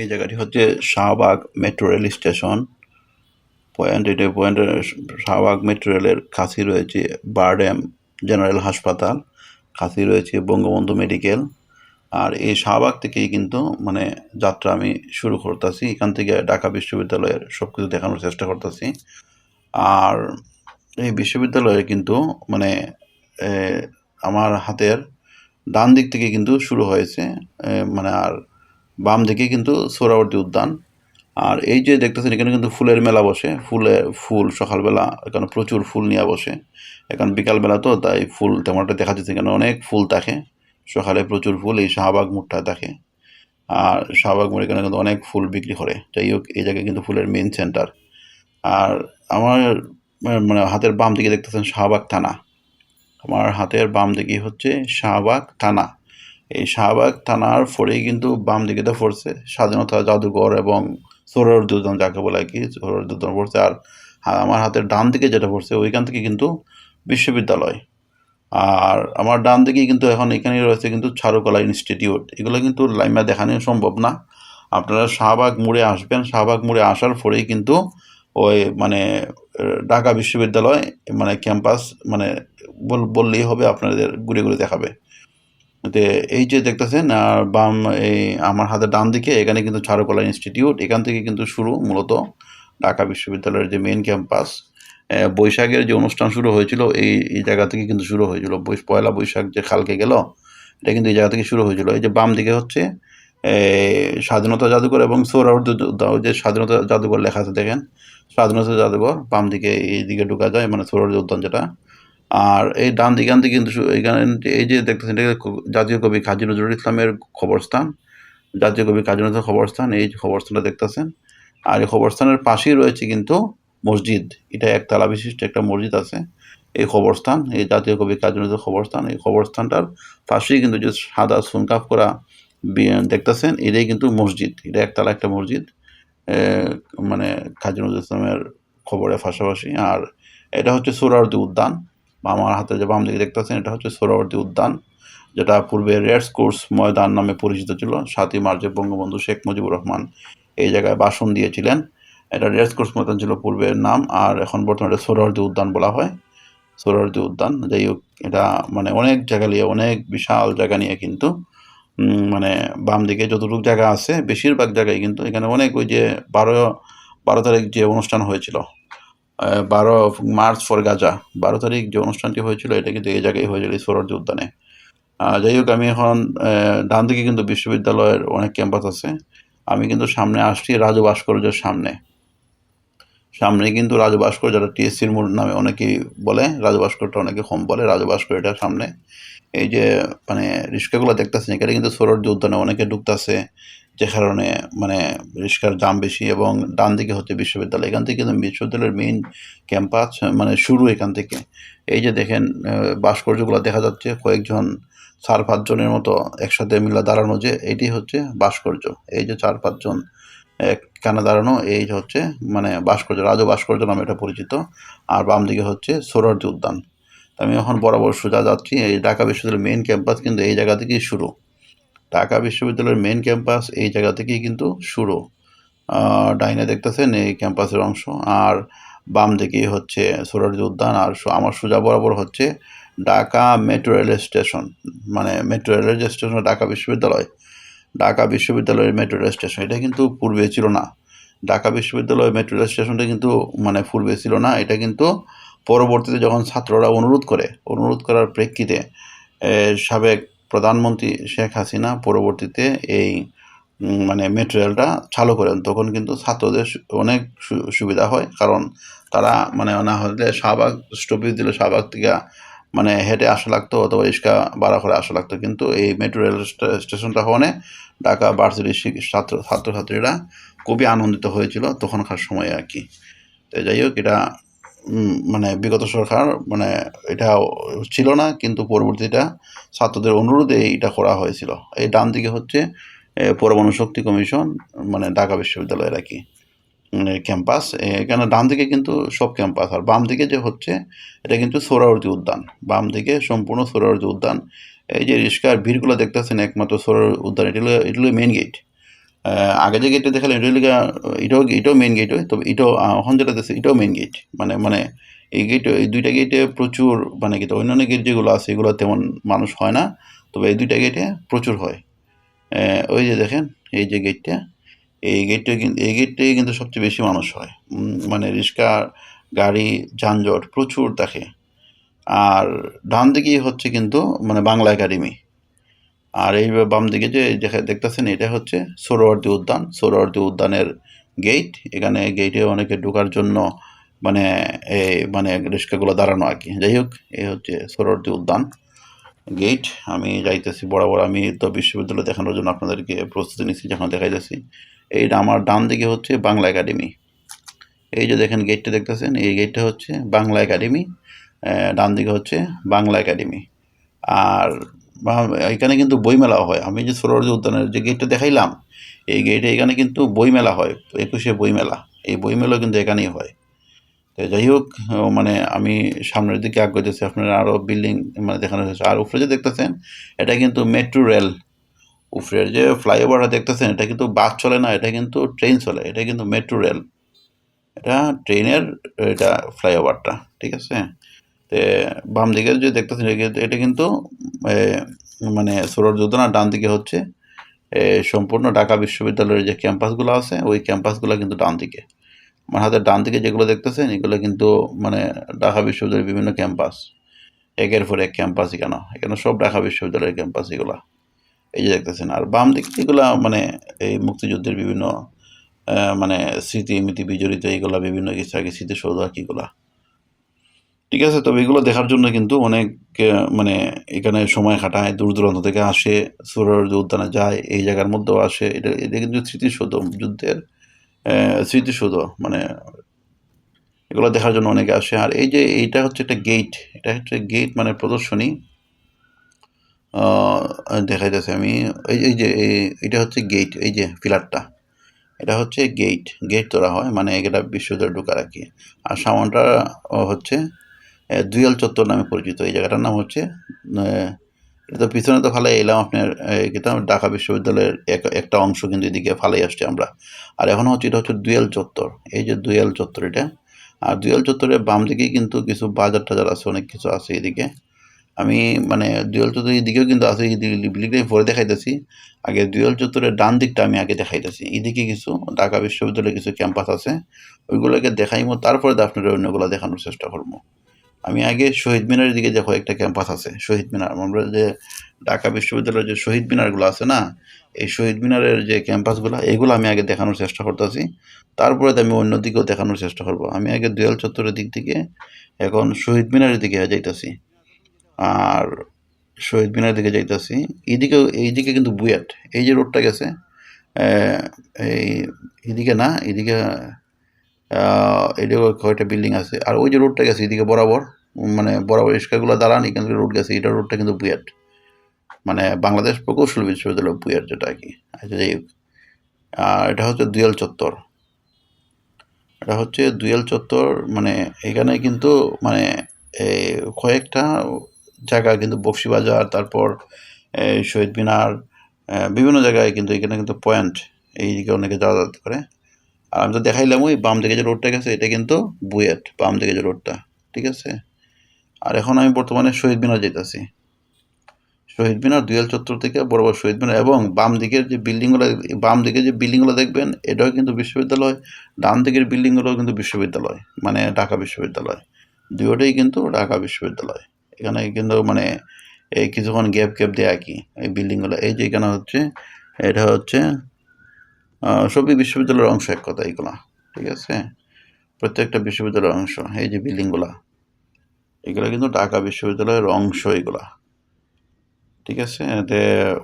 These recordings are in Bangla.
এই জায়গাটি হচ্ছে Shahbag metro rail station. Point এটা, পয়েন্ট শাহবাগ মেট্রো রেলের কাছে রয়েছে বারডেম জেনারেল হাসপাতাল। কাছে রয়েছে বঙ্গবন্ধু মেডিকেল। আর এই শাহবাগ থেকেই কিন্তু মানে যাত্রা আমি শুরু করতেছি। এখান থেকে ঢাকা বিশ্ববিদ্যালয়ের সব কিছু দেখানোর চেষ্টা করতেছি। আর এই বিশ্ববিদ্যালয়ে কিন্তু মানে আমার হাতের ডান দিক থেকে কিন্তু শুরু হয়েছে। মানে আর বাম দিকে কিন্তু সোহরাওয়ার্দী উদ্যান। আর এই যে দেখতেছেন, এখানে কিন্তু ফুলের মেলা বসে। ফুলে ফুল সকালবেলা, এখানে প্রচুর ফুল নিয়ে বসে। এখন বিকালবেলা তো, তাই ফুল তেমন একটা দেখা যাচ্ছে এখানে অনেক ফুল থাকে। সকালে প্রচুর ফুল, এই শাহবাগ মোড়টা থাকে। আর শাহবাগ মোড় এখানে কিন্তু অনেক ফুল বিক্রি করে। যাই হোক, এই জায়গায় কিন্তু ফুলের মেন সেন্টার আর আমার মানে হাতের বাম দিকে দেখতেছেন শাহবাগ থানা। আমার হাতের বাম দিকে হচ্ছে শাহবাগ থানা। এই শাহবাগ থানার পরেই কিন্তু বাম দিকে তো পড়ছে। স্বাধীনতা জাদুঘর এবং সোহরাওয়ার্দী উদ্যান যাকে বলে আর কি, সোহরাওয়ার্দী উদ্যান পড়ছে। আর আমার হাতের ডান দিকে যেটা পড়ছে, ওইখান থেকে কিন্তু বিশ্ববিদ্যালয়। আর আমার ডান দিকে কিন্তু এখন এখানে রয়েছে কিন্তু চারুকলা ইনস্টিটিউট। এগুলো কিন্তু লাইমা দেখানো সম্ভব না। আপনারা শাহবাগ মোড়ে আসবেন। শাহবাগ মোড়ে আসার পরেই কিন্তু ওই মানে ঢাকা বিশ্ববিদ্যালয় মানে ক্যাম্পাস মানে বল- বললেই হবে, আপনাদের ঘুরে ঘুরে দেখাবে। এই যে দেখতেছেন বাম, এই আমার হাতের ডান দিকে এখানে কিন্তু চারুকলা ইনস্টিটিউট। এখান থেকে কিন্তু শুরু মূলত ঢাকা বিশ্ববিদ্যালয়ের যে মেইন ক্যাম্পাস বৈশাখের যে অনুষ্ঠান শুরু হয়েছিল, এই এই জায়গা থেকে কিন্তু শুরু হয়েছিল। পয়লা বৈশাখ যে খালকে গেল, এটা কিন্তু এই জায়গা থেকে শুরু হয়েছিল। এই যে বাম দিকে হচ্ছে স্বাধীনতা জাদুঘর এবং উদ্যান যে স্বাধীনতা জাদুঘর লেখা আছে দেখেন, স্বাধীনতা জাদুঘর, বাম দিকে এই দিকে ঢোকা যায় মানে সৌরাবর্তী উদ্যান যেটা আর এই ডান দিকান থেকে কিন্তু এখানে এই যে দেখতেছেন, এটা জাতীয় কবি কাজী নজরুল ইসলামের খবরস্থান জাতীয় কবি কাজী নজরুল খবরস্থান এই খবরস্থানটা দেখতেছেন। আর এই খবরস্থানের পাশেই রয়েছে কিন্তু মসজিদ। এটা একতলা বিশিষ্ট একটা মসজিদ আছে, এই খবরস্থান এই জাতীয় কবি কাজী নজরুল খবরস্থান এই খবরস্থানটার পাশেই কিন্তু যে সাদা সুনকাফ করা দেখতেছেন, এটাই কিন্তু মসজিদ। এটা একতলা একটা মসজিদ মানে কাজী নজরুল ইসলামের খবরের পাশাপাশি। আর এটা হচ্ছে সোহরাওয়ার্দী উদ্যান। বা আমার হাতে যে বাম দিকে দেখতেছেন, এটা হচ্ছে সোহরাওয়ার্দী উদ্যান, যেটা পূর্বে রেডস কোর্স ময়দান নামে পরিচিত ছিল। সাতই মার্চে বঙ্গবন্ধু শেখ মুজিবুর রহমান এই জায়গায় ভাষণ দিয়েছিলেন। এটা রেডস কোর্স ময়দান ছিল পূর্বের নাম, আর এখন বর্তমানে এটা সোহরাওয়ার্দী উদ্যান বলা হয়। সোহরাওয়ার্দী উদ্যান, যাই হোক, এটা মানে অনেক জায়গা নিয়ে, অনেক বিশাল জায়গা নিয়ে কিন্তু মানে বাম দিকে যতটুকু জায়গা আছে, বেশিরভাগ জায়গায় কিন্তু এখানে অনেক ওই যে বারো বারো তারিখ যে অনুষ্ঠান হয়েছিল বারো মার্চ ফর গাজা। বারো তারিখ যে অনুষ্ঠানটি হয়েছিল, এটা কিন্তু এই জায়গায় হয়েছিল সৌরর্য উদ্যানে। যাই হোক, আমি এখন ডান দিকে কিন্তু বিশ্ববিদ্যালয়ের অনেক ক্যাম্পাস আছে। আমি কিন্তু সামনে আসছি রাজু ভাস্কর্যের সামনে। সামনে কিন্তু রাজু ভাস্কর যেটা টিএসসির মোড় নামে অনেকেই বলে রাজু ভাস্করটা অনেকে কম বলে রাজু ভাস্কর এটার সামনে। এই যে মানে রিক্সাগুলো দেখতেছেন, এখানে কিন্তু সৌরর্য উদ্যানে অনেকে ঢুকতেছে। যে কারণে মানে রিক্সার দাম বেশি এবং ডান দিকে হচ্ছে বিশ্ববিদ্যালয়। এখান থেকে কিন্তু বিশ্ববিদ্যালয়ের মেইন ক্যাম্পাস মানে শুরু এখান থেকে। এই যে দেখেন ভাস্কর্যগুলো দেখা যাচ্ছে, কয়েকজন চার পাঁচজনের মতো একসাথে মিলে দাঁড়ানো যে, এটি হচ্ছে ভাস্কর্য। এই যে চার পাঁচজন কানে দাঁড়ানো, এই যে হচ্ছে মানে ভাস্কর্য, রাজু ভাস্কর্য নামে এটা পরিচিত। আর বাম দিকে হচ্ছে সৌরর্য উদ্যান। আমি এখন বরাবর সোজা যাচ্ছি, এই ঢাকা বিশ্ববিদ্যালয়ের মেইন ক্যাম্পাস কিন্তু এই জায়গা থেকেই শুরু। ঢাকা বিশ্ববিদ্যালয়ের মেন ক্যাম্পাস এই জায়গা থেকেই কিন্তু শুরু। ডাইনে দেখতেছেন এই ক্যাম্পাসের অংশ। আর বাম দিকেই হচ্ছে সৌরর্য উদ্যান। আর আমার সোজা বরাবর হচ্ছে ঢাকা মেট্রো রেল স্টেশন মানে মেট্রো রেল স্টেশন ঢাকা বিশ্ববিদ্যালয়। ঢাকা বিশ্ববিদ্যালয়ের মেট্রো রেল স্টেশন এটা কিন্তু পূর্বে ছিল না। ঢাকা বিশ্ববিদ্যালয়ের মেট্রো রেল স্টেশনটা কিন্তু মানে পূর্বে ছিল না। এটা কিন্তু পরবর্তীতে যখন ছাত্ররা অনুরোধ করে, অনুরোধ করার প্রেক্ষিতে সাবেক প্রধানমন্ত্রী শেখ হাসিনা পরবর্তীতে এই মানে মেট্রো রেলটা চালু করেন। তখন কিন্তু ছাত্রদের অনেক সুবিধা হয়। কারণ তারা মানে না হলে শাহবাগ, স্টপেজ দিলে শাহবাগ থেকে মানে হেঁটে আসা লাগতো অথবা রিক্সা ভাড়া করে আসা লাগতো। কিন্তু এই মেট্রো রেল স্টেশনটা হওয়ানে ঢাকা ভার্সিটির ছাত্র, ছাত্রছাত্রীরা খুবই আনন্দিত হয়েছিল তখনকার সময়ে আর কি। তো যাই হোক, এটা মানে বিগত সরকার মানে এটা ছিল না, কিন্তু পরবর্তীটা ছাত্রদের অনুরোধে এটা করা হয়েছিল। এই ডান দিকে হচ্ছে পরমাণু শক্তি কমিশন মানে ঢাকা বিশ্ববিদ্যালয়ের আর কি মানে ক্যাম্পাস। এখানে ডান দিকে কিন্তু সব ক্যাম্পাস, আর বাম দিকে যে হচ্ছে, এটা কিন্তু সৌরাবর্তী উদ্যান। বাম দিকে সম্পূর্ণ সৌরাবর্তী উদ্যান। এই যে রিস্কার ভিড়গুলো দেখতেছেন, একমাত্র সৌর উদ্যান, এটি হলো এটি হলো মেন গেট আগে যে গেটটা দেখালে এটা লিগা এটাও এটাও মেন গেট তবে এটাও এখন যেটা দেখছি, এটাও মেন গেট মানে মানে এই গেট এই দুইটা গেটে প্রচুর মানে কি অন্যান্য গেট যেগুলো আছে, এগুলো তেমন মানুষ হয় না, তবে এই দুইটা গেটে প্রচুর হয়। ওই যে দেখেন, এই যে গেটটা এই গেটটা কিন্তু এই গেটটাই কিন্তু সবচেয়ে বেশি মানুষ হয়। মানে রিক্সা, গাড়ি, যানজট প্রচুর দেখে। আর ডান দিকেই হচ্ছে কিন্তু মানে বাংলা একাডেমি আর এই বাম দিকে যে দেখা দেখতেছেন, এটা হচ্ছে সোহরাওয়ার্দী উদ্যান। সোহরাওয়ার্দী উদ্যানের গেট এখানে গেটে অনেকে ঢোকার জন্য মানে এই মানে রিক্সাগুলো দাঁড়ানো আর কি। যাই হোক এই হচ্ছে সোহরাওয়ার্দী উদ্যান গেট আমি যাইতেছি বরাবর আমি তো বিশ্ববিদ্যালয় দেখানোর জন্য আপনাদেরকে প্রস্তুতি নিচ্ছি, যখন দেখাইতেছি। এইটা আমার ডান দিকে হচ্ছে বাংলা একাডেমি। এই যে দেখেন গেটটা দেখতেছেন, এই গেটটা হচ্ছে বাংলা একাডেমি। ডান দিকে হচ্ছে বাংলা একাডেমি। আর এখানে কিন্তু বইমেলা হয়। আমি যে সরোবরী উদ্যানের যে গেটটা দেখাইলাম, এই গেটে এখানে কিন্তু বইমেলা হয়, একুশে বইমেলা। এই বইমেলা কিন্তু এখানেই হয়। তো যাই হোক মানে আমি সামনের দিকে আগ্রহতেছি আপনারা আরও বিল্ডিং মানে দেখানো হয়েছে। আর উপরে যে দেখতেছেন, এটা কিন্তু মেট্রো রেল উপরের যে ফ্লাইওভারটা দেখতেছেন, এটা কিন্তু বাস চলে না, এটা কিন্তু ট্রেন চলে, এটা কিন্তু মেট্রো রেল এটা ট্রেনের এটা ফ্লাইওভারটা ঠিক আছে? বাম দিকে যে দেখতেছেন, এটা কিন্তু- মানে সৌরভ যোজনা ডান দিকে হচ্ছে সম্পূর্ণ ঢাকা বিশ্ববিদ্যালয়ের যে ক্যাম্পাসগুলো আছে, ওই ক্যাম্পাসগুলো কিন্তু ডান দিকে। আমার হাতের ডান দিকে যেগুলো দেখতেছেন, এগুলো কিন্তু মানে ঢাকা বিশ্ববিদ্যালয়ের বিভিন্ন ক্যাম্পাস। একের পর এক ক্যাম্পাস এখানে এখানে সব ঢাকা বিশ্ববিদ্যালয়ের ক্যাম্পাস এগুলা। এই যে দেখতেছেন, আর বাম দিকে এগুলা মানে এই মুক্তিযুদ্ধের বিভিন্ন মানে স্মৃতি মিতি বিজড়িত এইগুলা বিভিন্ন কিছু আগে স্মৃতিসৌধ কিগুলা ঠিক আছে তবে এগুলো দেখার জন্য কিন্তু অনেক মানে এখানে সময় কাটায় দূর দূরান্ত থেকে আসে সুরের উদ্যানে যায় এই জায়গার মধ্যেও আসে। এটা এটা কিন্তু স্মৃতিসৌধ যুদ্ধের স্মৃতিসৌধ মানে এগুলো দেখার জন্য অনেকে আসে। আর এই যে এইটা হচ্ছে একটা গেট এটা হচ্ছে গেট মানে প্রদর্শনী। আহ, দেখাইতেছে আমি। এই এই যে এটা হচ্ছে গেট এই যে পিলারটা এটা হচ্ছে গেট গেট তোলা হয় মানে এটা বিশ্ববিদ্যালয় ঢোকার আর কি। আর সামানটা হচ্ছে দুয়াল চত্বর নামে পরিচিত। এই জায়গাটার নাম হচ্ছে এটা তো পিছনে তো ফালাই এলাম আপনার এই কি ঢাকা বিশ্ববিদ্যালয়ের এক- একটা অংশ কিন্তু এদিকে ফালাই আসছে আমরা। আর এখন হচ্ছে, এটা হচ্ছে দুয়াল চত্বর। এই যে দুয়াল চত্বর এটা, আর দুয়াল চত্বরের বাম দিকেই কিন্তু কিছু বাজার টাজার আছে, অনেক কিছু আছে এদিকে। আমি মানে দুয়াল চত্বর এদিকেও কিন্তু আছে বিল্ডিংটাই পরে দেখাইতেছি। আগে দুয়াল চত্বরের ডান দিকটা আমি আগে দেখাইতেছি। এদিকে কিছু, ঢাকা বিশ্ববিদ্যালয়ের কিছু ক্যাম্পাস আছে, ওইগুলোকে দেখাইমো, তারপরে আপনারা অন্যগুলো দেখানোর চেষ্টা করব আমি আগে শহীদ মিনারের দিকে দেখো, একটা ক্যাম্পাস আছে, শহীদ মিনার। আমরা যে ঢাকা বিশ্ববিদ্যালয়ের যে শহীদ মিনারগুলো আছে না, এই শহীদ মিনারের যে ক্যাম্পাসগুলো, এগুলো আমি আগে দেখানোর চেষ্টা করতেছি। তারপরে আমি অন্য দিকেও দেখানোর চেষ্টা করব। আমি আগে দুয়াল চত্বরের দিক থেকে এখন শহীদ মিনারের দিকে যাইতেছি। আর শহীদ মিনারের দিকে যাইতেছি। এইদিকে এইদিকে কিন্তু বুয়েট। এই যে রোডটা গেছে এই এদিকে না এদিকে এদিকে কয়েকটা বিল্ডিং আছে? আর ওই যে রোডটা গেছে, এদিকে বরাবর মানে বরাবর রিক্সাগুলো দাঁড়ান এখান থেকে রোড গেছে, এটা রোডটা কিন্তু বুয়েট মানে বাংলাদেশ প্রকৌশল বিশ্ববিদ্যালয় বুয়েট যেটা কি আচ্ছা যাই আর এটা হচ্ছে দুয়াল চত্বর। এটা হচ্ছে দুয়াল চত্বর মানে এখানে কিন্তু মানে এই কয়েকটা জায়গা কিন্তু বক্সিবাজার তারপর শহীদ মিনার বিভিন্ন জায়গায় কিন্তু এখানে কিন্তু পয়েন্ট, এইদিকে অনেকে যাওয়া করে। আর আমি তো দেখাইলাম ওই বাম দিকে যে রোডটা গেছে, এটা কিন্তু বুয়েট, বাম দিকে যে রোডটা, ঠিক আছে? আর এখন আমি বর্তমানে শহীদ মিনার যেতেছি শহীদ মিনার দুয়াল চত্বর থেকে বড় বড় শহীদ মিনার এবং বাম দিকের যে বিল্ডিংগুলো, বাম দিকে যে বিল্ডিংগুলো দেখবেন, এটাও কিন্তু বিশ্ববিদ্যালয়, ডান দিকের বিল্ডিংগুলোও কিন্তু বিশ্ববিদ্যালয় মানে ঢাকা বিশ্ববিদ্যালয়। দুটোই কিন্তু ঢাকা বিশ্ববিদ্যালয়। এখানে কিন্তু মানে এই কিছুক্ষণ গ্যাপ গ্যাপ দেয় আর কি এই বিল্ডিংগুলো। এই যে এখানে হচ্ছে, এটা হচ্ছে সবই বিশ্ববিদ্যালয়ের অংশ এক কথা এইগুলা ঠিক আছে? প্রত্যেকটা বিশ্ববিদ্যালয়ের অংশ, এই যে বিল্ডিংগুলা, এগুলো কিন্তু ঢাকা বিশ্ববিদ্যালয়ের অংশ এগুলা, ঠিক আছে? এতে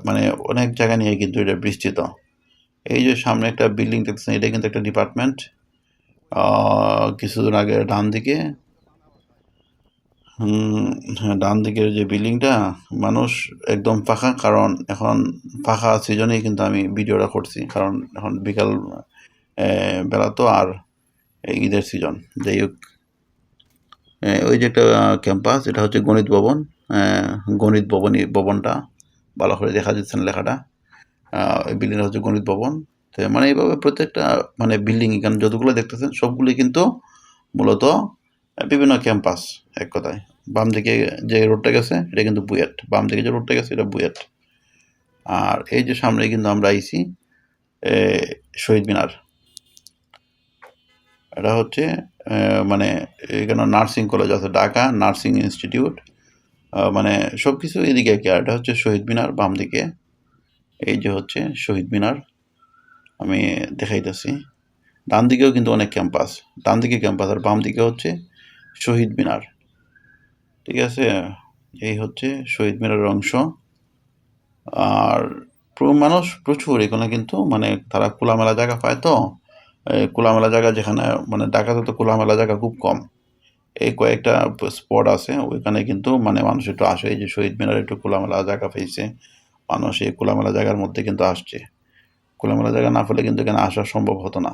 মানে অনেক জায়গা নিয়ে কিন্তু এটা বিস্তৃত। এই যে সামনে একটা বিল্ডিং দেখতেছেন, এটা কিন্তু একটা ডিপার্টমেন্ট কিছুদিন আগে ডান দিকে ডান দিকের যে বিল্ডিংটা, মানুষ একদম ফাঁকা, কারণ এখন ফাঁকা সিজনেই কিন্তু আমি ভিডিওটা করছি, কারণ এখন বিকাল বেলা তো আর ঈদের সিজন, যাই হোক। ওই যে একটা ক্যাম্পাস, এটা হচ্ছে গণিত ভবন গণিত ভবনই, ভবনটা, ভালো করে দেখা যাচ্ছে না লেখাটা। ওই বিল্ডিংটা হচ্ছে গণিত ভবন, তো মানে এইভাবে প্রত্যেকটা মানে বিল্ডিং এখানে যতগুলো দেখতেছেন সবগুলি কিন্তু মূলত বিভিন্ন ক্যাম্পাস এক কথায়। বাম দিকে যে রোডটা গেছে, এটা কিন্তু বুয়েট। বাম দিকে যে রোডটা গেছে, এটা বুয়েট। আর এই যে সামনে কিন্তু আমরা আইছি শহীদ মিনার। এটা হচ্ছে মানে এখানে নার্সিং কলেজ আছে, ঢাকা নার্সিং ইনস্টিটিউট। মানে সব কিছু এদিকে কি। আর এটা হচ্ছে শহীদ মিনার বাম দিকে। এই যে হচ্ছে শহীদ মিনার। আমি দেখাইতেছি। ডান দিকেও কিন্তু অনেক ক্যাম্পাস ডান দিকে ক্যাম্পাস আর বাম দিকে হচ্ছে শহীদ মিনার। ঠিক আছে? এই হচ্ছে শহীদ মিনারের অংশ। আর মানুষ প্রচুর এখানে কিন্তু মানে তারা খোলামেলা জায়গা পায় তো। খোলামেলা জায়গা যেখানে মানে ঢাকাতে তো খোলামেলা জায়গা খুব কম। এই কয়েকটা স্পট আছে, ওইখানে কিন্তু মানে মানুষ একটু আসে যে শহীদ মিনার একটু খোলামেলা জায়গা পেয়েছে। মানুষ এই খোলামেলা জায়গার মধ্যে কিন্তু আসছে। খোলামেলা জায়গা না পেলে কিন্তু এখানে আসা সম্ভব হতো না।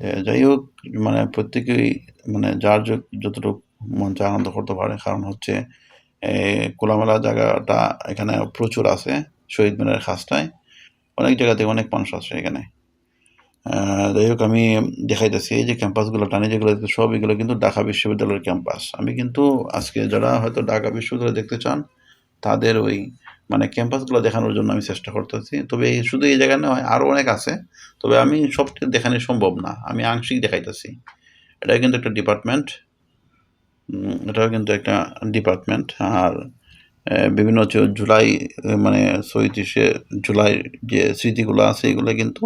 যাই হোক মানে প্রত্যেকেই মানে যার যত- যতটুকু মন চায় আনন্দ করতে পারে, কারণ হচ্ছে কোলামেলা জায়গাটা এখানে প্রচুর আছে, শহীদ মিনারের খাসটায় অনেক জায়গা থেকে অনেক মানুষ আসে এখানে। যাই হোক আমি দেখাইতেছি, এই যে ক্যাম্পাসগুলো, টানি যেগুলো, সব এগুলো কিন্তু ঢাকা বিশ্ববিদ্যালয়ের ক্যাম্পাস। আমি কিন্তু আজকে যারা হয়তো ঢাকা বিশ্ববিদ্যালয় দেখতে চান, তাদের ওই মানে ক্যাম্পাসগুলো দেখানোর জন্য আমি চেষ্টা করতেছি। তবে শুধু এই জায়গায় নয় আরও অনেক আছে। তবে আমি সবটি দেখানো সম্ভব না। আমি আংশিক দেখাইতেছি। এটা কিন্তু একটা ডিপার্টমেন্ট এটাও কিন্তু একটা ডিপার্টমেন্ট আর বিভিন্ন হচ্ছে জুলাই মানে ছয়ত্রিশে জুলাই যে স্মৃতিগুলো আছে, এগুলো কিন্তু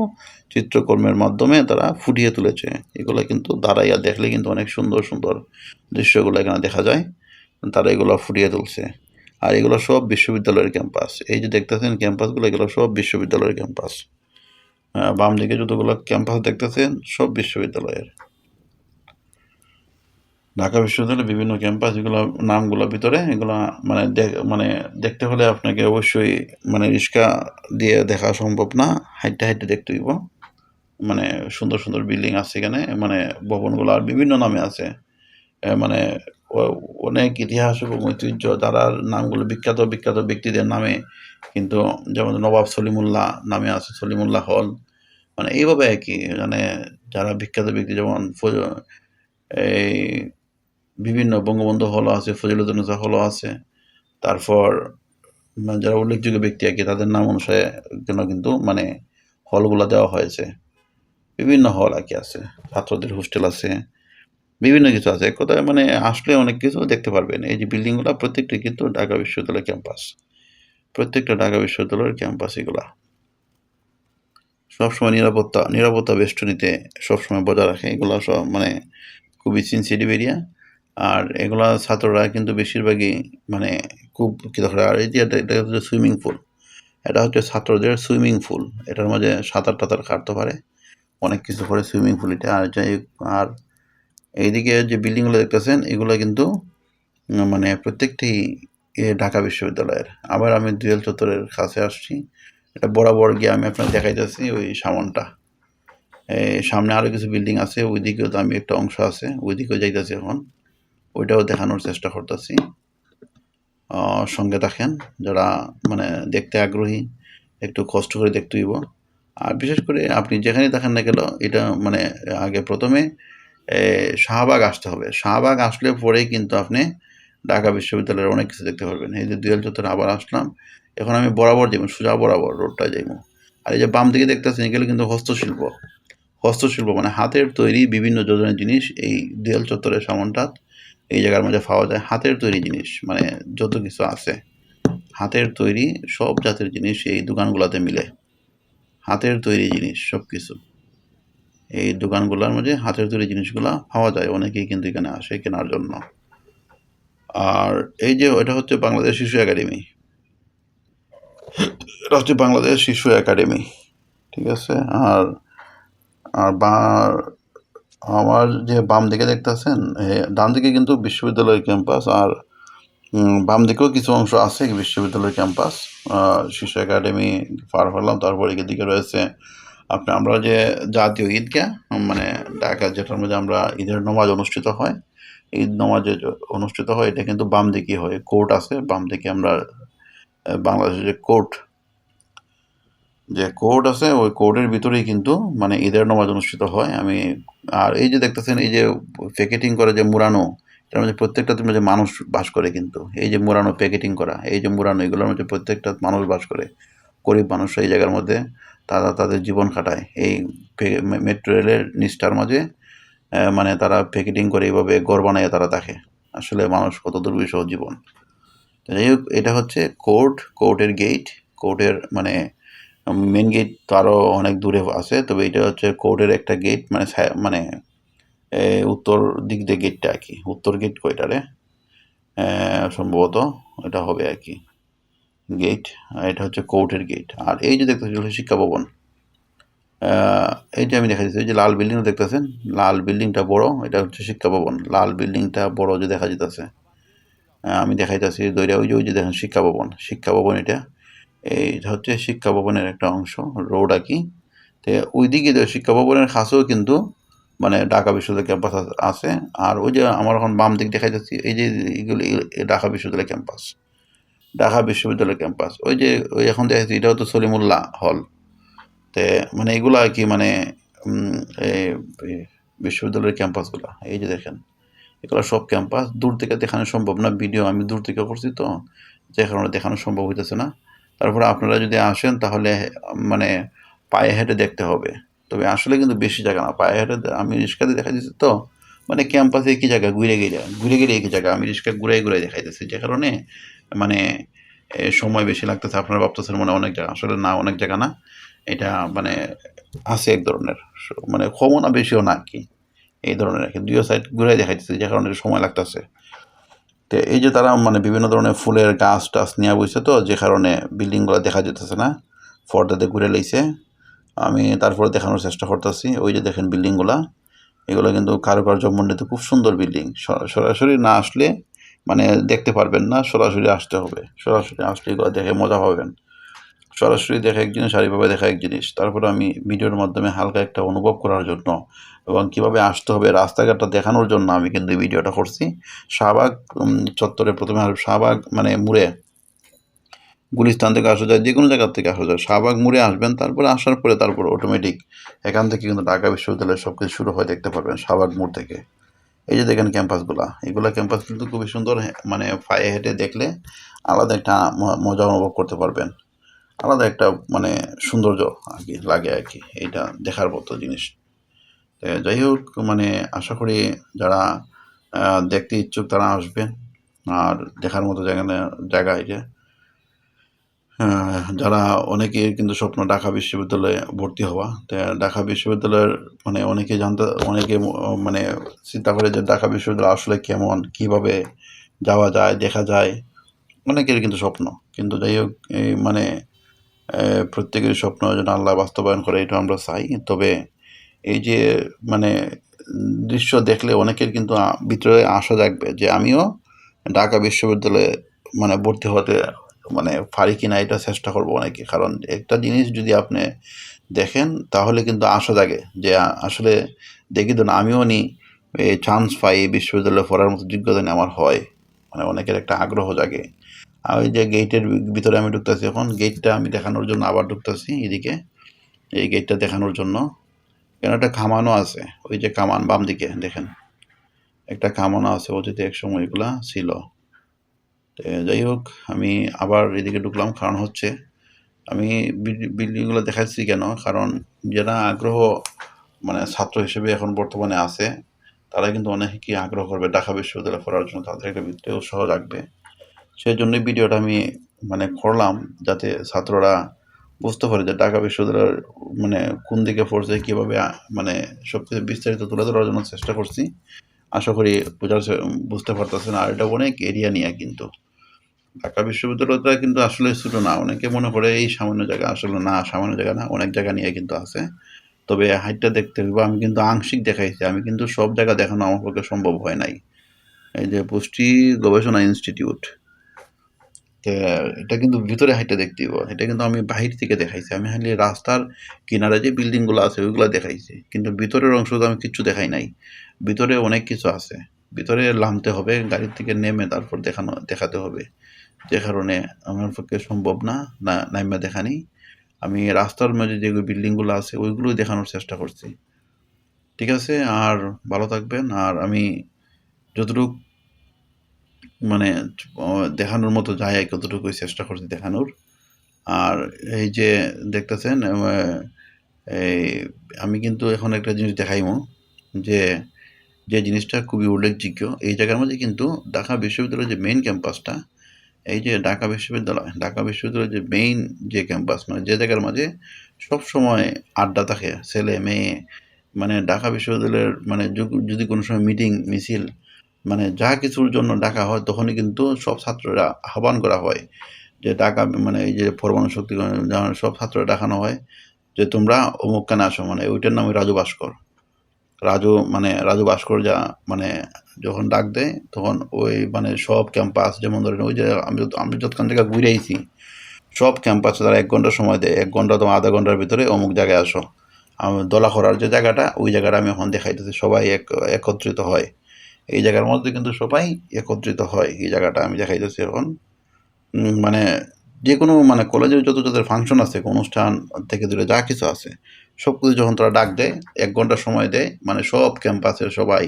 চিত্রকর্মের মাধ্যমে তারা ফুটিয়ে তুলেছে। এগুলো কিন্তু দাঁড়াইয়া দেখলে কিন্তু অনেক সুন্দর সুন্দর দৃশ্যগুলো এখানে দেখা যায়। তারা এগুলো ফুটিয়ে তুলছে। আর এগুলো সব বিশ্ববিদ্যালয়ের ক্যাম্পাস। এই যে দেখতেছেন ক্যাম্পাসগুলো, এগুলো সব বিশ্ববিদ্যালয়ের ক্যাম্পাস। বাম দিকে যতগুলো ক্যাম্পাস দেখতেছেন, সব বিশ্ববিদ্যালয়ের। ঢাকা বিশ্ববিদ্যালয়ের বিভিন্ন ক্যাম্পাস এগুলো নামগুলো ভিতরে এগুলো মানে মানে দেখতে হলে আপনাকে অবশ্যই মানে রিক্সা দিয়ে দেখা সম্ভব না। হাইটে হাইটে দেখতে হইব। মানে সুন্দর সুন্দর বিল্ডিং আছে এখানে। মানে ভবনগুলো আর বিভিন্ন নামে আছে। মানে অনেক ইতিহাস এবং ঐতিহ্য যারা নামগুলো বিখ্যাত বিখ্যাত ব্যক্তিদের নামে কিন্তু যেমন নবাব সলিমুল্লাহ নামে আছে, সলিমুল্লাহ হল মানে এইভাবে আর কি মানে যারা বিখ্যাত ব্যক্তি যেমন এই বিভিন্ন বঙ্গবন্ধু হলও আছে ফজিলুদ্দিনসা হলও আছে, তারপর মানে যারা উল্লেখযোগ্য ব্যক্তি আর কি, তাদের নাম অনুসারে জন্য কিন্তু মানে হলগুলো দেওয়া হয়েছে। বিভিন্ন হল আর কি আছে, ছাত্রদের হোস্টেল আছে বিভিন্ন কিছু আছে। এক কথায় মানে আসলে অনেক কিছু দেখতে পারবেন। এই যে বিল্ডিংগুলো, প্রত্যেকটি কিন্তু ঢাকা বিশ্ববিদ্যালয় ক্যাম্পাস। প্রত্যেকটা ঢাকা বিশ্ববিদ্যালয়ের ক্যাম্পাস এগুলা। সবসময় নিরাপত্তা নিরাপত্তা বেষ্টনীতে সবসময় বজায় রাখে। এগুলো সব মানে খুবই সেন্সিটিভ এরিয়া আর এগুলা ছাত্ররা কিন্তু বেশিরভাগই মানে খুব কী করে আর এই যে এটা হচ্ছে সুইমিং পুল এটা হচ্ছে ছাত্রদের সুইমিং পুল এটার মাঝে সাঁতার টাতার কাটতে পারে। অনেক কিছু করে সুইমিং পুল এটা। আর যাই আর এইদিকে যে বিল্ডিংগুলো দেখতেছেন, এগুলো কিন্তু মানে প্রত্যেকটি ঢাকা বিশ্ববিদ্যালয়ের। আবার আমি দুয়েল চত্বরের কাছে আসছি। এটা বরাবর গিয়ে আমি আপনার দেখাইতেছি ওই সামনটা। এই সামনে আরও কিছু বিল্ডিং আছে, ওইদিকেও তো আমি একটা অংশ আছে, ওইদিকেও যাইতেছি এখন। ওইটাও দেখানোর চেষ্টা করতেছি। সঙ্গে থাকেন, যারা মানে দেখতে আগ্রহী, একটু কষ্ট করে দেখতে হইব। আর বিশেষ করে আপনি যেখানে দেখেন না গেল এটা মানে আগে প্রথমে শাহবাগ আসতে হবে। শাহবাগ আসলে পরেই কিন্তু আপনি ঢাকা বিশ্ববিদ্যালয়ের অনেক কিছু দেখতে পারবেন। এই যে দুয়াল চত্বরে আবার আসলাম, এখন আমি বরাবর যাব সোজা বরাবর রোডটা যাইবো আর এই যে বাম দিকে দেখতেছেন, এগুলো কিন্তু হস্তশিল্প। হস্তশিল্প মানে হাতের তৈরি বিভিন্ন যোজনের জিনিস, এই দুয়াল চত্বরের সামনটা এই জায়গার মধ্যে পাওয়া যায় হাতের তৈরি জিনিস মানে যত কিছু আছে। হাতের তৈরি সব জাতের জিনিস এই দোকানগুলোতে মিলে। হাতের তৈরি জিনিস সব কিছু এই দোকানগুলোর মধ্যে হাতের তৈরি জিনিসগুলো পাওয়া যায়, অনেকেই কিন্তু এখানে আসে কেনার জন্য। আর এই যে এটা হচ্ছে বাংলাদেশ শিশু একাডেমি। এটা হচ্ছে বাংলাদেশ শিশু একাডেমি, ঠিক আছে? আর আর বা, আমার যে বাম দিকে দেখতেছেন ডান দিকে কিন্তু বিশ্ববিদ্যালয়ের ক্যাম্পাস, আর বাম দিকেও কিছু অংশ আছে বিশ্ববিদ্যালয়ের ক্যাম্পাস। শিশু একাডেমি পার হলাম, তারপর এদিকে দিকে রয়েছে আপনি, আমরা যে জাতীয় ঈদগাহ মানে ঢাকা যেটার মধ্যে আমরা ঈদের নমাজ অনুষ্ঠিত হয়, ঈদ নমাজ অনুষ্ঠিত হয়, এটা কিন্তু বাম দিকে হয়, কোর্ট আছে, বাম দিকে আমরা বাংলাদেশের যে কোর্ট যে কোর্ট আছে, ওই কোর্টের ভিতরেই কিন্তু মানে ঈদের নামাজ অনুষ্ঠিত হয়, আমি, আর এই যে দেখতেছেন, এই যে প্যাকেটিং করে যে মুরানো এটার মধ্যে প্রত্যেকটা মধ্যে মানুষ বাস করে কিন্তু, এই যে মুরানো প্যাকেটিং করা, এই যে মুরানো এগুলোর মধ্যে প্রত্যেকটা মানুষ বাস করে, গরিব মানুষ এই জায়গার মধ্যে তারা তাদের জীবন কাটায় এই মেট্রো রেলের নিচটার মাঝে মানে তারা প্যাকেটিং করে এইভাবে ঘর বানায় তারা থাকে আসলে মানুষ কত দুর্বিষহ জীবন। যাই হোক, এটা হচ্ছে কোর্ট, কোর্টের গেট, কোর্টের মানে মেন গেট তো আরও অনেক দূরে আছে, তবে এটা হচ্ছে কোর্টের একটা গেট মানে মানে উত্তর দিক দিয়ে গেটটা আর কি। উত্তর গেট কয়টারে? সম্ভবত এটা হবে আর কি। গেট এটা হচ্ছে কোর্টের গেট আর এই যে দেখতেছি হলো শিক্ষা ভবন। এই যে আমি দেখা এই যে লাল বিল্ডিং দেখতেছেন? লাল বিল্ডিংটা বড়, এটা হচ্ছে শিক্ষা ভবন। লাল বিল্ডিংটা বড় যে দেখা যেতেছে আমি দেখাইতেছি দৈরা ওই যে ওই যে দেখেন শিক্ষা ভবন। শিক্ষা ভবন এটা। এই হচ্ছে শিক্ষা ভবনের একটা অংশ রোড আর কি। তো ওই দিকে যে শিক্ষা ভবনের কাছেও কিন্তু মানে ঢাকা বিশ্ববিদ্যালয় ক্যাম্পাস আছে। আর ওই যে আমার এখন বাম দিক দেখা যাচ্ছে এই যে এগুলো ঢাকা বিশ্ববিদ্যালয় ক্যাম্পাস। ঢাকা বিশ্ববিদ্যালয় ক্যাম্পাস। ওই যে, ওই এখন দেখা যাচ্ছে এটা হতো সলিমুল্লাহ হল। তে মানে এগুলো আর কি মানে বিশ্ববিদ্যালয়ের ক্যাম্পাসগুলো, এই যে দেখেন। এগুলো সব ক্যাম্পাস, দূর থেকে দেখানো সম্ভব না, ভিডিও আমি দূর থেকে করছি তো, যে কারণে দেখানো সম্ভব হইতেছে না। তারপরে আপনারা যদি আসেন, তাহলে মানে পায়ে হেঁটে দেখতে হবে। তবে আসলে কিন্তু বেশি জায়গা না, পায়ে হেঁটে আমি রিক্সাতে দেখা দিচ্ছি তো মানে ক্যাম্পাসে একই জায়গা, ঘুরে গেলে ঘুরে গেলে একই জায়গা, আমি রিক্সা ঘুরাই ঘুরাই দেখাইতেছি, যে কারণে মানে সময় বেশি লাগতেছে, আপনারা ভাবতেছেন মনে অনেক জায়গা। আসলে না, অনেক জায়গা না। এটা মানে আছে এক ধরনের। মানে না বেশিও না কি। এই ধরনের আর কি। দুই সাইড ঘুরে দেখাইতেছে, যে কারণে সময় লাগতেছে। তো এই যে তারা মানে বিভিন্ন ধরনের ফুলের গাছ টাছ নিয়ে বসে তো, যে কারণে বিল্ডিংগুলো দেখা যেতেছে না। ফর্দাতে ঘুরে লইছে। আমি তারপরে দেখানোর চেষ্টা করতেছি। ওই যে দেখেন বিল্ডিংগুলা। এগুলো কিন্তু কারুকার্য মণ্ডিত খুব সুন্দর বিল্ডিং। সরাসরি না আসলে মানে দেখতে পারবেন না, সরাসরি আসতে হবে। সরাসরি আসলে দেখে মজা পাবেন। সরাসরি দেখা এক জিনিস আর এইভাবে দেখা এক জিনিস। তারপরে আমি ভিডিওর মাধ্যমে হালকা একটা অনুভব করার জন্য এবং কীভাবে আসতে হবে, রাস্তাঘাটটা দেখানোর জন্য আমি কিন্তু ভিডিওটা করছি। শাহবাগ চত্বরে প্রথমে শাহবাগ মানে মুড়ে, গুলিস্তান থেকে আসা যায় যে কোনো জায়গার থেকে আসা যায়। শাহবাগ মুড়ে আসবেন, তারপরে আসার পরে তারপর অটোমেটিক এখান থেকে কিন্তু ঢাকা বিশ্ববিদ্যালয়ের সব কিছু শুরু হয়, দেখতে পারবেন শাহবাগ মোড় থেকে। এই যে দেখেন ক্যাম্পাসগুলা, এগুলা ক্যাম্পাস কিন্তু খুবই সুন্দর হে- মানে ফায়ে হেঁটে দেখলে আলাদা একটা মজা অনুভব করতে পারবেন। আলাদা একটা মানে সৌন্দর্য আর কি লাগে আর কি, এইটা দেখার মতো জিনিস। যাই হোক মানে আশা করি যারা দেখতে ইচ্ছুক তারা আসবেন, আর দেখার মতো জায়গা জায়গা এটা যারা অনেকের কিন্তু স্বপ্ন ঢাকা বিশ্ববিদ্যালয়ে ভর্তি হওয়া। তো ঢাকা বিশ্ববিদ্যালয়ের মানে অনেকে জানতে, অনেকে মানে চিন্তা করে যে ঢাকা বিশ্ববিদ্যালয় আসলে কেমন, কীভাবে যাওয়া যায়, দেখা যায়, অনেকের কিন্তু স্বপ্ন। কিন্তু যাই হোক মানে প্রত্যেকের স্বপ্ন যেন আল্লাহ বাস্তবায়ন করে, এটা আমরা চাই। তবে এই যে মানে দৃশ্য দেখলে অনেকের কিন্তু ভিতরে আশা জাগবে যে আমিও ঢাকা বিশ্ববিদ্যালয়ে মানে ভর্তি হতে মানে পারি কিনা এটা চেষ্টা করব অনেকে। কারণ একটা জিনিস যদি আপনি দেখেন, তাহলে কিন্তু আশা জাগে যে আসলে দেখি তো না, আমিও নি চান্স পাই বিশ্ববিদ্যালয়ে পড়ার মতো যোগ্যতা আমার হয়। মানে অনেকের একটা আগ্রহ জাগে। আর ওই যে গেটের ভিতরে আমি ঢুকতেছি এখন গেটটা আমি দেখানোর জন্য আবার ঢুকতেছি এদিকে। এই গেটটা দেখানোর জন্য। কেন একটা কামানও আছে, ওই যে কামান বাম দিকে দেখেন। একটা কামানো আছে অতীতে এক সময় এগুলা ছিল। যাই হোক, আমি আবার এদিকে ঢুকলাম। কারণ হচ্ছে, আমি বিল্ডিংগুলো দেখাচ্ছি কেন? কারণ যারা আগ্রহ মানে ছাত্র হিসেবে এখন বর্তমানে আছে, তারা কিন্তু অনেকেই আগ্রহ করবে ঢাকা বিশ্ববিদ্যালয়ে পড়ার জন্য। তাদের একটা ভিত্তি উৎসাহ রাখবে সেই জন্যই ভিডিওটা আমি মানে করলাম, যাতে ছাত্ররা বুঝতে পারে যে ঢাকা বিশ্ববিদ্যালয়ের মানে কোন দিকে পড়ছে, কীভাবে মানে সব কিছু বিস্তারিত তুলে ধরার জন্য চেষ্টা করছি। আশা করি বোঝার বুঝতে পারতেছেন। আর এটা অনেক এরিয়া নিয়ে কিন্তু। ঢাকা বিশ্ববিদ্যালয়টা কিন্তু আসলে ছোটো না। অনেকে মনে করে এই সামান্য জায়গা আসলে না, সামান্য জায়গা না, অনেক জায়গা নিয়ে কিন্তু আছে। তবে হাইটটা দেখতে হবে আমি কিন্তু আংশিক দেখাইছি। আমি কিন্তু সব জায়গা দেখানো আমার পক্ষে সম্ভব হয় নাই। এই যে পুষ্টি গবেষণা ইনস্টিটিউট। এটা কিন্তু ভিতরে হাইটটা দেখতে হবে এটা কিন্তু আমি বাহির থেকে দেখাইছি। আমি খালি রাস্তার কিনারে যে বিল্ডিংগুলো আছে, ওইগুলো দেখাইছি। কিন্তু ভিতরের অংশ তো আমি কিচ্ছু দেখাই নাই। ভিতরে অনেক কিছু আছে। ভিতরে নামতে হবে, গাড়ির থেকে নেমে তারপর দেখানো, দেখাতে হবে। যে কারণে আমার পক্ষে সম্ভব না না, নাইমা দেখানি। আমি রাস্তার মাঝে যে বিল্ডিংগুলো আছে, ওইগুলোই দেখানোর চেষ্টা করছি। ঠিক আছে? আর ভালো থাকবেন। আর আমি যতটুক মানে দেখানোর মতো যায় কতটুকুই চেষ্টা করছি দেখানোর। আর এই যে দেখতেছেন এই আমি কিন্তু এখন একটা জিনিস দেখাইমো, যে যে জিনিসটা খুবই উল্লেখযোগ্য। এই জায়গার মধ্যে কিন্তু ঢাকা বিশ্ববিদ্যালয়ের যে মেইন ক্যাম্পাসটা এই যে ঢাকা বিশ্ববিদ্যালয়, ঢাকা বিশ্ববিদ্যালয়ের যে মেইন যে ক্যাম্পাস মানে যে জায়গার মাঝে সব সময় আড্ডা থাকে, ছেলে, মেয়ে মানে ঢাকা বিশ্ববিদ্যালয়ের মানে যদি কোনো সময় মিটিং মিছিল মানে যা কিছুর জন্য ডাকা হয়, তখনই কিন্তু সব ছাত্ররা আহ্বান করা হয় যে ঢাকা মানে এই যে পরমাণু শক্তি সব ছাত্ররা ডাকানো হয় যে তোমরা অমুক কেন আসো মানে ওইটার নাম রাজু ভাস্কর। রাজু মানে রাজু ভাস্কর যা মানে যখন ডাক দেয়, তখন ওই মানে সব ক্যাম্পাস যেমন ধরেন ওই যে আমি আমি যতক্ষণ থেকে ঘুরে আইছি, সব ক্যাম্পাসে তারা এক ঘণ্টা সময় দেয়, এক ঘণ্টা তোমার আধা ঘণ্টার ভিতরে অমুক জায়গায় আসো। দলা করার যে জায়গাটা, ওই জায়গাটা আমি এখন দেখাইতেছি, সবাই এক, একত্রিত হয়। এই জায়গার মধ্যে কিন্তু সবাই একত্রিত হয়, এই জায়গাটা আমি দেখাইতেছি এখন। মানে যে কোনো মানে কলেজের যত যত ফাংশন আছে অনুষ্ঠান থেকে দূরে যা কিছু আছে সব কিছু যখন তারা ডাক দেয়, এক ঘণ্টা সময় দেয় মানে সব ক্যাম্পাসের সবাই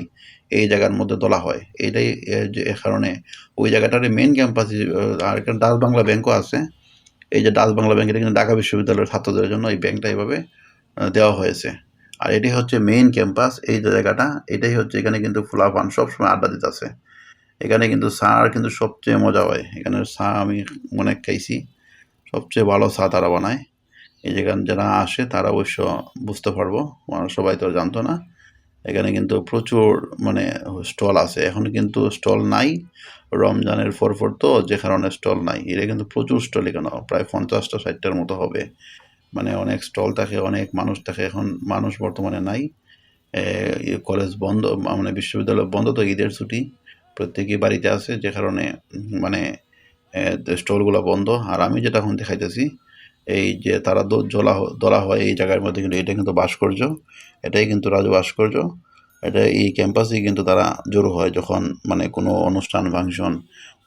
এই জায়গার মধ্যে তোলা হয়। এইটাই যে কারণে ওই জায়গাটার মেন ক্যাম্পাস আর ডাচ বাংলা ব্যাংকও আছে। এই যে ডাচ বাংলা ব্যাংক কিন্তু ঢাকা বিশ্ববিদ্যালয়ের ছাত্রদের জন্য এই ব্যাংকটা এইভাবে দেওয়া হয়েছে। আর এটি হচ্ছে মেইন ক্যাম্পাস এই জায়গাটা, এটাই হচ্ছে এখানে কিন্তু ফুলাফান সবসময় আড্ডা দিতে আছে এখানে কিন্তু চার কিন্তু সবচেয়ে মজা হয় এখানে চা আমি অনেক খাইছি, সবচেয়ে ভালো চা তারা বানায়। এই যেখানে যারা আসে, তারা অবশ্য বুঝতে পারব সবাই তো জানতো না। এখানে কিন্তু প্রচুর মানে স্টল আছে। এখন কিন্তু স্টল নাই, রমজানের পর পর তো যে কারণে স্টল নাই। এটা কিন্তু প্রচুর স্টল এখানে, প্রায় পঞ্চাশটা, ষাটটার মতো হবে। মানে অনেক স্টল থাকে, অনেক মানুষ থাকে। এখন মানুষ বর্তমানে নাই। কলেজ বন্ধ মানে বিশ্ববিদ্যালয় বন্ধ, তো ঈদের ছুটি। প্রত্যেকেই বাড়িতে আছে, যে কারণে মানে স্টলগুলো বন্ধ। আর আমি যেটা এখন দেখাইতেছি, এই যে তারা জলা, দলা হয় এই জায়গার মধ্যে কিন্তু এটা কিন্তু ভাস্কর্য। এটাই কিন্তু রাজু ভাস্কর্য। এটা এই ক্যাম্পাসেই কিন্তু তারা জড়ো হয়। যখন মানে কোনো অনুষ্ঠান, ফাংশন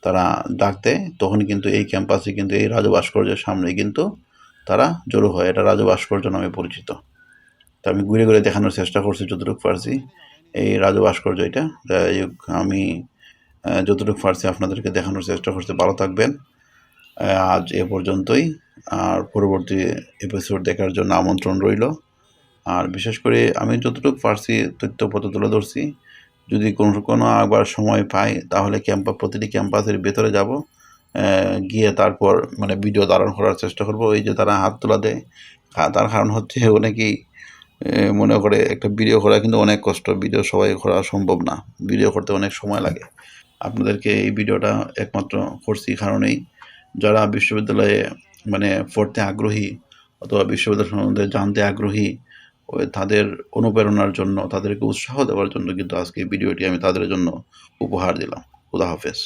তারা ডাকতে, তখন কিন্তু এই ক্যাম্পাসে কিন্তু এই রাজু ভাস্কর্যের সামনে কিন্তু তারা জড়ো হয়। এটা রাজু ভাস্কর্য নামে পরিচিত। তো আমি ঘুরে ঘুরে দেখানোর চেষ্টা করছি যতটুকু পারছি। এই রাজু ভাস্কর্য এটা। আমি যতটুকু পারছি আপনাদেরকে দেখানোর চেষ্টা করছি। ভালো থাকবেন। আজ এ পর্যন্তই। আর পরবর্তী এপিসোড দেখার জন্য আমন্ত্রণ রইল। আর বিশেষ করে আমি যতটুকু পারছি তথ্যপত্র তুলে ধরছি। যদি কোনো কোনো আবার সময় পাই, তাহলে ক্যাম্পাস প্রতিটি ক্যাম্পাসের ভেতরে যাব। গিয়ে তারপর মানে ভিডিও ধারণ করার চেষ্টা করব। এই যে তারা হাত তোলা দেয় তার কারণ হচ্ছে অনেকেই মনে করে একটা ভিডিও করা কিন্তু অনেক কষ্ট। ভিডিও সবাই করা সম্ভব না। ভিডিও করতে অনেক সময় লাগে। আপনাদেরকে এই ভিডিওটা একমাত্র করছি কারণেই। যারা বিশ্ববিদ্যালয়ে মানে পড়তে আগ্রহী অথবা বিশ্ববিদ্যালয় সম্বন্ধে জানতে আগ্রহী ওই তাদের অনুপ্রেরণার জন্য, তাদেরকে উৎসাহ দেওয়ার জন্য কিন্তু আজকে ভিডিওটি আমি তাদের জন্য উপহার দিলাম। খুদা হাফেজ।